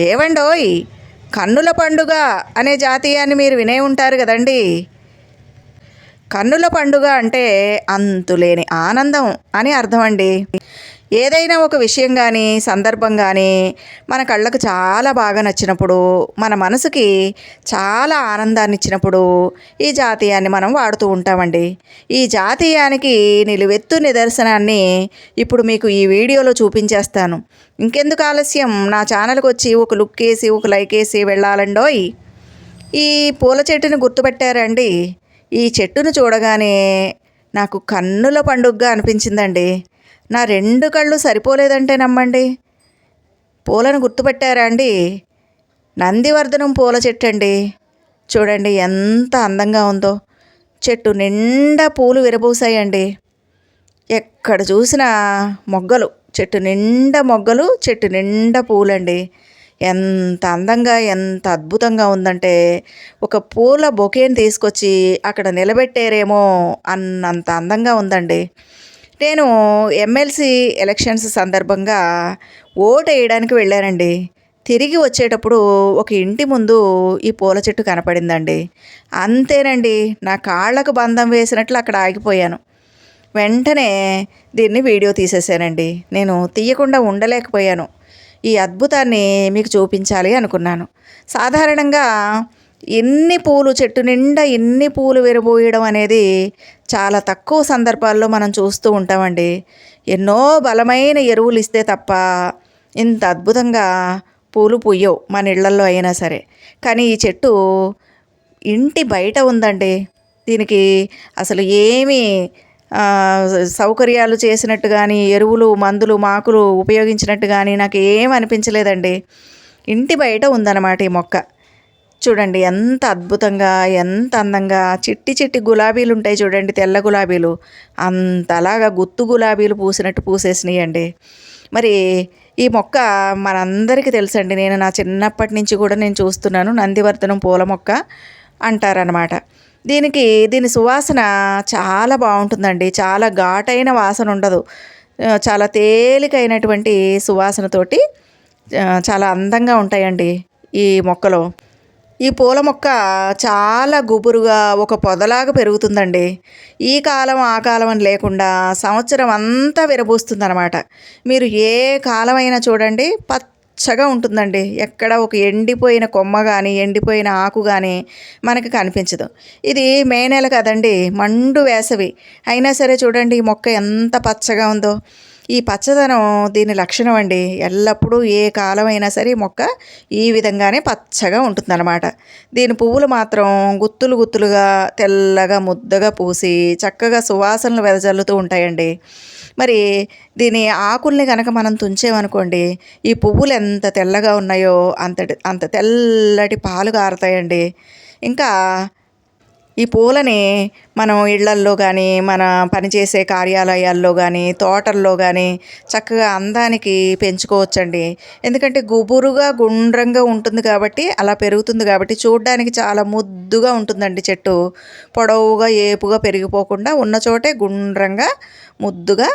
ఏవండోయ్ కన్నుల పండుగ అనే జాతీయాన్ని మీరు వినే ఉంటారు కదండి. కన్నుల పండుగ అంటే అంతులేని ఆనందం అని అర్థం అండి ఏదైనా ఒక విషయం కానీ సందర్భం కానీ మన కళ్ళకు చాలా బాగా నచ్చినప్పుడు మన మనసుకి చాలా ఆనందాన్ని ఇచ్చినప్పుడు ఈ జాతీయాన్ని మనం వాడుతూ ఉంటామండి. ఈ జాతీయానికి నిలువెత్తు నిదర్శనాన్ని ఇప్పుడు మీకు ఈ వీడియోలో చూపించేస్తాను. ఇంకెందుకు ఆలస్యం? నా ఛానల్కి వచ్చి ఒక లుక్ వేసి ఒక లైక్ వేసి వెళ్ళాలండోయ్? ఈ పూల చెట్టుని గుర్తుపెట్టారండి. ఈ చెట్టును చూడగానే నాకు కన్నుల పండుగగా అనిపించిందండి. నా రెండు కళ్ళు సరిపోలేదంటే నమ్మండి. పూలను గుర్తుపెట్టారా అండి? నందివర్ధనం పూల చెట్టు అండి చూడండి ఎంత అందంగా ఉందో. చెట్టు నిండా పూలు విరబూసాయండి ఎక్కడ చూసినా మొగ్గలు. చెట్టు నిండా మొగ్గలు చెట్టు నిండా పూలండి. ఎంత అందంగా ఎంత అద్భుతంగా ఉందంటే ఒక పూల బొకేని తీసుకొచ్చి అక్కడ నిలబెట్టారేమో అన్నంత అందంగా ఉందండి. నేను ఎమ్మెల్సీ ఎలక్షన్స్ సందర్భంగా ఓటు వేయడానికి వెళ్ళానండి. తిరిగి వచ్చేటప్పుడు ఒక ఇంటి ముందు ఈ పూల చెట్టు కనపడిందండి. అంతేనండి నా కాళ్ళకు బంధం వేసినట్లు అక్కడ ఆగిపోయాను. వెంటనే దీన్ని వీడియో తీసేసానండి నేను తీయకుండా ఉండలేకపోయాను. ఈ అద్భుతాన్ని మీకు చూపించాలి అనుకున్నాను. సాధారణంగా ఎన్ని పూలు చెట్టు నిండా ఎన్ని పూలు విరబోయడం అనేది చాలా తక్కువ సందర్భాల్లో మనం చూస్తూ ఉంటామండి. ఎన్నో బలమైన ఎరువులు ఇస్తే తప్ప ఇంత అద్భుతంగా పూలు పూయవు మన ఇళ్ళల్లో అయినా సరే. కానీ ఈ చెట్టు ఇంటి బయట ఉందండి. దీనికి అసలు ఏమీ సౌకర్యాలు చేసినట్టు కానీ ఎరువులు మందులు మాకులు ఉపయోగించినట్టు కానీ నాకు ఏం అనిపించలేదండి. ఇంటి బయట ఉందన్నమాట ఈ మొక్క. చూడండి ఎంత అద్భుతంగా ఎంత అందంగా చిట్టి చిట్టి గులాబీలు ఉంటాయి చూడండి తెల్ల గులాబీలు. అంతలాగా గుత్తు గులాబీలు పూసినట్టు పూసేసినాయండి. మరి ఈ మొక్క మనందరికీ తెలుసండి నేను నా చిన్నప్పటి నుంచి కూడా నేను చూస్తున్నాను నందివర్ధనం పూల మొక్క అంటారనమాట దీనికి దీని సువాసన చాలా బాగుంటుందండి చాలా ఘాటైన వాసన ఉండదు. చాలా తేలికైనటువంటి సువాసనతోటి చాలా అందంగా ఉంటాయండి ఈ మొక్కలో. ఈ పూల మొక్క చాలా గుబురుగా ఒక పొదలాగా పెరుగుతుందండి. ఈ కాలం ఆ కాలం అని లేకుండా సంవత్సరం అంతా విరబూస్తుందన్నమాట. మీరు ఏ కాలమైనా చూడండి పచ్చగా ఉంటుందండి. ఎక్కడ ఒక ఎండిపోయిన కొమ్మ కానీ ఎండిపోయిన ఆకు కానీ మనకి కనిపించదు. ఇది మే నెల కదండి మండు వేసవి. అయినా సరే చూడండి ఈ మొక్క ఎంత పచ్చగా ఉందో. ఈ పచ్చదనం దీని లక్షణం అండి. ఎల్లప్పుడూ ఏ కాలమైనా సరే మొక్క ఈ విధంగానే పచ్చగా ఉంటుందన్నమాట. దీని పువ్వులు మాత్రం గుత్తులు గుత్తులుగా తెల్లగా ముద్దగా పూసి చక్కగా సువాసనలు వెదజల్లుతూ ఉంటాయండి. మరి దీని ఆకుల్ని కనుక మనం తుంచేమనుకోండి ఈ పువ్వులు ఎంత తెల్లగా ఉన్నాయో అంతటి అంత తెల్లటి పాలు కారుతాయండి. ఇంకా ఈ పూలని మనం ఇళ్ళల్లో కానీ మన పనిచేసే కార్యాలయాల్లో కానీ తోటల్లో కానీ చక్కగా అందానికి పెంచుకోవచ్చండి. ఎందుకంటే గుబురుగా గుండ్రంగా ఉంటుంది కాబట్టి అలా పెరుగుతుంది కాబట్టి చూడడానికి చాలా ముద్దుగా ఉంటుందండి చెట్టు. పొడవుగా ఏపుగా పెరిగిపోకుండా ఉన్న చోటే గుండ్రంగా ముద్దుగా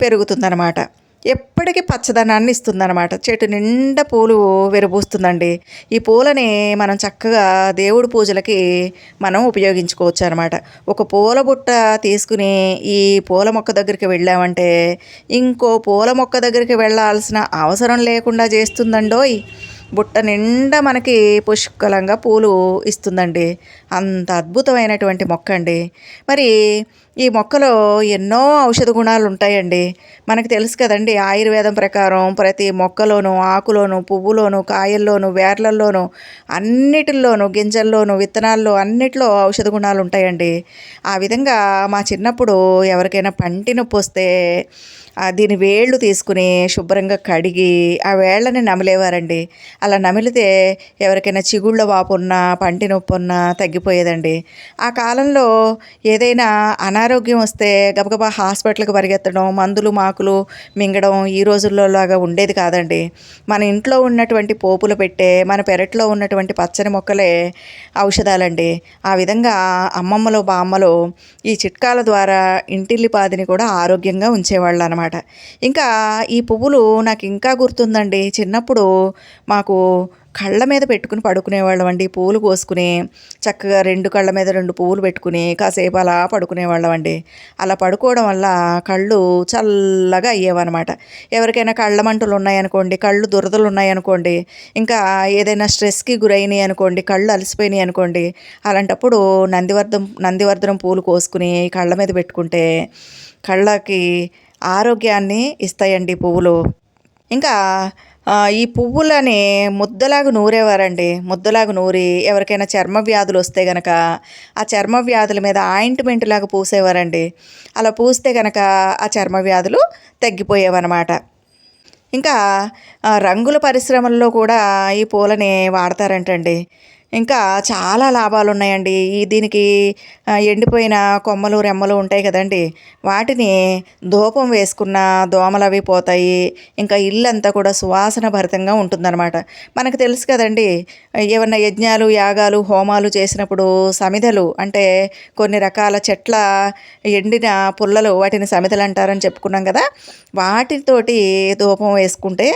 పెరుగుతుందన్నమాట. ఎప్పటికీ పచ్చదనాన్ని ఇస్తుందన్నమాట. చెట్టు నిండా పూలు విరబూస్తుందండి. ఈ పూలని మనం చక్కగా దేవుడి పూజలకి మనం ఉపయోగించుకోవచ్చు అనమాట ఒక పూల బుట్ట తీసుకుని ఈ పూల మొక్క దగ్గరికి వెళ్ళామంటే ఇంకో పూల మొక్క దగ్గరికి వెళ్ళాల్సిన అవసరం లేకుండా చేస్తుందండోయ్. బుట్ట నిండా మనకి పుష్కలంగా పూలు ఇస్తుందండి. అంత అద్భుతమైనటువంటి మొక్క అండి. మరి ఈ మొక్కలో ఎన్నో ఔషధ గుణాలు ఉంటాయండి. మనకు తెలుసు కదండి ఆయుర్వేదం ప్రకారం ప్రతి మొక్కలోనూ ఆకులోను పువ్వులోను కాయల్లోను వేర్లల్లోనూ అన్నిటిల్లోనూ గింజల్లోనూ విత్తనాల్లో అన్నిట్లో ఔషధ గుణాలు ఉంటాయండి. ఆ విధంగా మా చిన్నప్పుడు ఎవరికైనా పంటి నొప్పి వస్తే దీని వేళ్ళు తీసుకుని శుభ్రంగా కడిగి ఆ వేళ్ళని నమిలేవారండి. అలా నమిలితే ఎవరికైనా చిగుళ్ళ వాపు ఉన్నా పంటి నొప్పి ఉన్నా తగ్గిపోయేదండి. ఆ కాలంలో ఏదైనా అనా అనారోగ్యం వస్తే గబగబా హాస్పిటల్కి పరిగెత్తడం మందులు మాకులు మింగడం ఈ రోజుల్లో లాగా ఉండేది కాదండి. మన ఇంట్లో ఉన్నటువంటి పోపులు పెట్టే మన పెరట్లో ఉన్నటువంటి పచ్చని మొక్కలే ఔషధాలండి. ఆ విధంగా అమ్మమ్మలు బామ్మలు ఈ చిట్కాల ద్వారా ఇంటిల్లిపాదిని కూడా ఆరోగ్యంగా ఉంచేవాళ్ళు అనమాట ఇంకా ఈ పువ్వులు నాకు ఇంకా గుర్తుందండి. చిన్నప్పుడు మాకు కళ్ళ మీద పెట్టుకుని పడుకునేవాళ్ళం అండి. పూలు కోసుకుని చక్కగా రెండు కళ్ళ మీద రెండు పువ్వులు పెట్టుకుని కాసేపు అలా పడుకునేవాళ్ళం అండి. అలా పడుకోవడం వల్ల కళ్ళు చల్లగా అయ్యేవన్నమాట. ఎవరికైనా కళ్ళ మంటలు ఉన్నాయనుకోండి కళ్ళు దురదలు ఉన్నాయనుకోండి ఇంకా ఏదైనా స్ట్రెస్కి గురైనాయి అనుకోండి కళ్ళు అలసిపోయినాయి అనుకోండి అలాంటప్పుడు నందివర్ధం నందివర్ధనం పూలు కోసుకుని కళ్ళ మీద పెట్టుకుంటే కళ్ళకి ఆరోగ్యాన్ని ఇస్తాయండి పువ్వులు ఇంకా ఈ పువ్వులని ముద్దలాగా నూరేవారండి. ముద్దలాగా నూరి ఎవరికైనా చర్మ వ్యాధులు వస్తే గనక ఆ చర్మ వ్యాధుల మీద ఆయింట్మెంట్ లాగా పూసేవారండి. అలా పూస్తే గనక ఆ చర్మ వ్యాధులు తగ్గిపోయేవన్నమాట. ఇంకా రంగుల పరిశ్రమల్లో కూడా ఈ పూలని వాడతారంటండి. ఇంకా చాలా లాభాలు ఉన్నాయండి ఈ దీనికి ఎండిపోయిన కొమ్మలు రెమ్మలు ఉంటాయి కదండి. వాటిని ధూపం వేసుకున్న దోమలు అవి పోతాయి. ఇంకా ఇల్లంతా కూడా సువాసన భరితంగా ఉంటుందన్నమాట. మనకు తెలుసు కదండి ఏమన్నా యజ్ఞాలు యాగాలు హోమాలు చేసినప్పుడు సమిధలు అంటే కొన్ని రకాల చెట్ల ఎండిన పుల్లలు వాటిని సమిధలు అంటారని చెప్పుకున్నాం కదా. వాటితోటి ధూపం వేసుకుంటే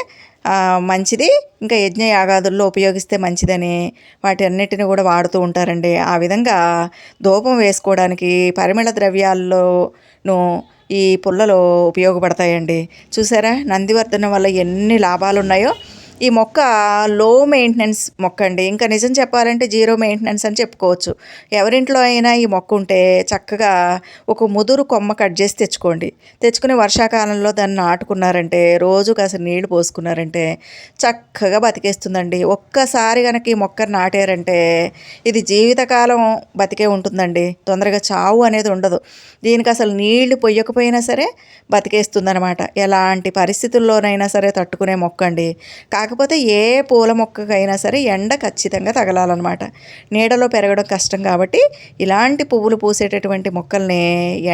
మంచిది. ఇంకా యజ్ఞ యాగాదుల్లో ఉపయోగిస్తే మంచిదని వాటి అన్నిటిని కూడా వాడుతూ ఉంటారండి. ఆ విధంగా ధూపం వేసుకోవడానికి పరిమళ ద్రవ్యాల్లోనూ ఈ పుల్లలు ఉపయోగపడతాయండి. చూసారా? నందివర్ధనం వల్ల ఎన్ని లాభాలు ఉన్నాయో ఈ మొక్క లో మెయింటెనెన్స్ మొక్క అండి. ఇంకా నిజం చెప్పాలంటే జీరో మెయింటెనెన్స్ అని చెప్పుకోవచ్చు. ఎవరింట్లో అయినా ఈ మొక్క ఉంటే చక్కగా ఒక ముదురు కొమ్మ కట్ చేసి తెచ్చుకోండి. తెచ్చుకుని వర్షాకాలంలో దాన్ని నాటుకున్నారంటే రోజు కాస్త నీళ్ళు పోసుకున్నారంటే చక్కగా బతికేస్తుందండి. ఒక్కసారి కనుక ఈ మొక్కను నాటారంటే ఇది జీవితకాలం బతికే ఉంటుందండి. తొందరగా చావు అనేది ఉండదు. దీనికి అసలు నీళ్ళు పొయ్యకపోయినా సరే బతికేస్తుందనమాట ఎలాంటి పరిస్థితుల్లోనైనా సరే తట్టుకునే మొక్క అండి కాకపోతే ఏ పూల మొక్కకైనా సరే ఎండ ఖచ్చితంగా తగలాలన్నమాట. నీడలో పెరగడం కష్టం కాబట్టి ఇలాంటి పువ్వులు పూసేటటువంటి మొక్కల్ని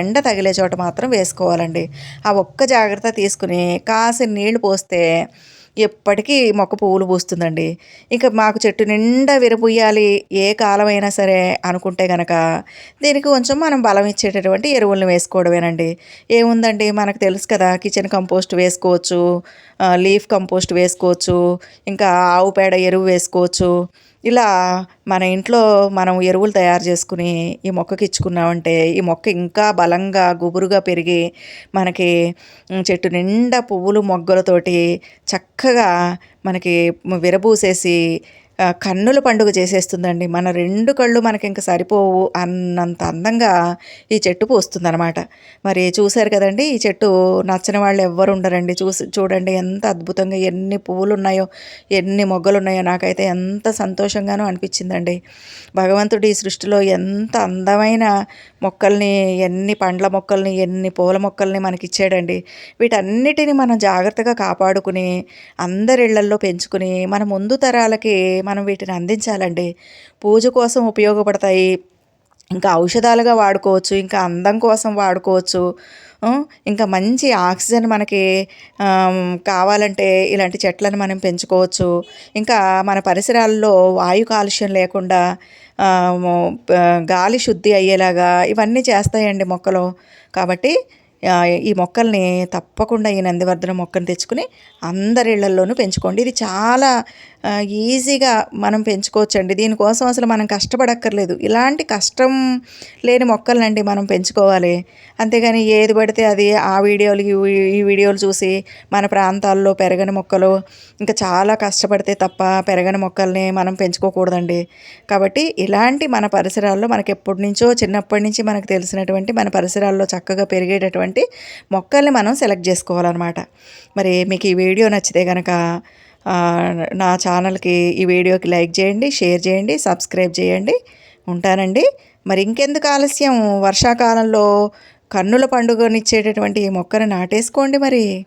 ఎండ తగిలే చోట మాత్రం వేసుకోవాలండి. ఆ ఒక్క జాగ్రత్త తీసుకుని కాసిన నీళ్ళు పోస్తే ఎప్పటికీ మొక్క పువ్వులు పూస్తుందండి. ఇంకా మాకు చెట్టు నిండా విరపుయ్యాలి ఏ కాలమైనా సరే అనుకుంటే గనక దీనికి కొంచెం మనం బలం ఇచ్చేటటువంటి ఎరువులను వేసుకోవడమేనండి. ఏముందండి? మనకు తెలుసు కదా కిచెన్ కంపోస్ట్ వేసుకోవచ్చు లీఫ్ కంపోస్ట్ వేసుకోవచ్చు ఇంకా ఆవు పేడ ఎరువు వేసుకోవచ్చు ఇలా మన ఇంట్లో మనం ఎరువులు తయారు చేసుకుని ఈ మొక్కకి ఇచ్చుకున్నామంటే ఈ మొక్క ఇంకా బలంగా గుబురుగా పెరిగి మనకి చెట్టు నిండా పువ్వులు మొగ్గలతోటి చక్కగా మనకి విరబూసేసి కన్నుల పండుగ చేసేస్తుందండి. మన రెండు కళ్ళు మనకి ఇంకా సరిపోవు అన్నంత అందంగా ఈ చెట్టు పూస్తుందన్నమాట. మరి చూశారు కదండి ఈ చెట్టు నచ్చని వాళ్ళు ఎవ్వరు ఉండరండి. చూసి చూడండి ఎంత అద్భుతంగా ఎన్ని పువ్వులు ఉన్నాయో ఎన్ని మొగ్గలు ఉన్నాయో నాకైతే ఎంత సంతోషంగానో అనిపించిందండి. భగవంతుడి ఈ సృష్టిలో ఎంత అందమైన మొక్కల్ని ఎన్ని పండ్ల మొక్కల్ని ఎన్ని పూల మొక్కల్ని మనకి ఇచ్చాడండి వీటన్నిటిని మనం జాగ్రత్తగా కాపాడుకుని అందరిళ్ళల్లో పెంచుకుని మన ముందు తరాలకి మనం వీటిని అందించాలండి పూజ కోసం ఉపయోగపడతాయి. ఇంకా ఔషధాలుగా వాడుకోవచ్చు ఇంకా అందం కోసం వాడుకోవచ్చు. ఇంకా మంచి ఆక్సిజన్ మనకి కావాలంటే ఇలాంటి చెట్లను మనం పెంచుకోవచ్చు. ఇంకా మన పరిసరాల్లో వాయు కాలుష్యం లేకుండా గాలి శుద్ధి అయ్యేలాగా ఇవన్నీ చేస్తాయండి మొక్కలు. కాబట్టి ఈ మొక్కల్ని తప్పకుండా ఈ నందివర్ధన మొక్కను తెచ్చుకుని అందరి ఇళ్ళల్లోనూ పెంచుకోండి. ఇది చాలా ఈజీగా మనం పెంచుకోవచ్చండి. దీనికోసం అసలు మనం కష్టపడక్కర్లేదు. ఇలాంటి కష్టం లేని మొక్కలనండి మనం పెంచుకోవాలి. అంతేగాని ఏది పడితే అది ఆ వీడియోలు ఈ ఈ వీడియోలు చూసి మన ప్రాంతాల్లో పెరగని మొక్కలు ఇంకా చాలా కష్టపడితే తప్ప పెరగని మొక్కల్ని మనం పెంచుకోకూడదండి. కాబట్టి ఇలాంటి మన పరిసరాల్లో మనకి ఎప్పటి నుంచో చిన్నప్పటి నుంచి మనకు తెలిసినటువంటి మన పరిసరాల్లో చక్కగా పెరిగేటటువంటి మొక్కల్ని మనం సెలెక్ట్ చేసుకోవాలన్నమాట. మరి మీకు ఈ వీడియో నచ్చితే కనుక నా ఛానల్కి ఈ వీడియోకి లైక్ చేయండి షేర్ చేయండి సబ్స్క్రైబ్ చేయండి. ఉంటానండి. మరి ఇంకెందుకు ఆలస్యం? వర్షాకాలంలో కన్నుల పండుగనిచ్చేటటువంటి ఈ మొక్కను నాటేసుకోండి మరి.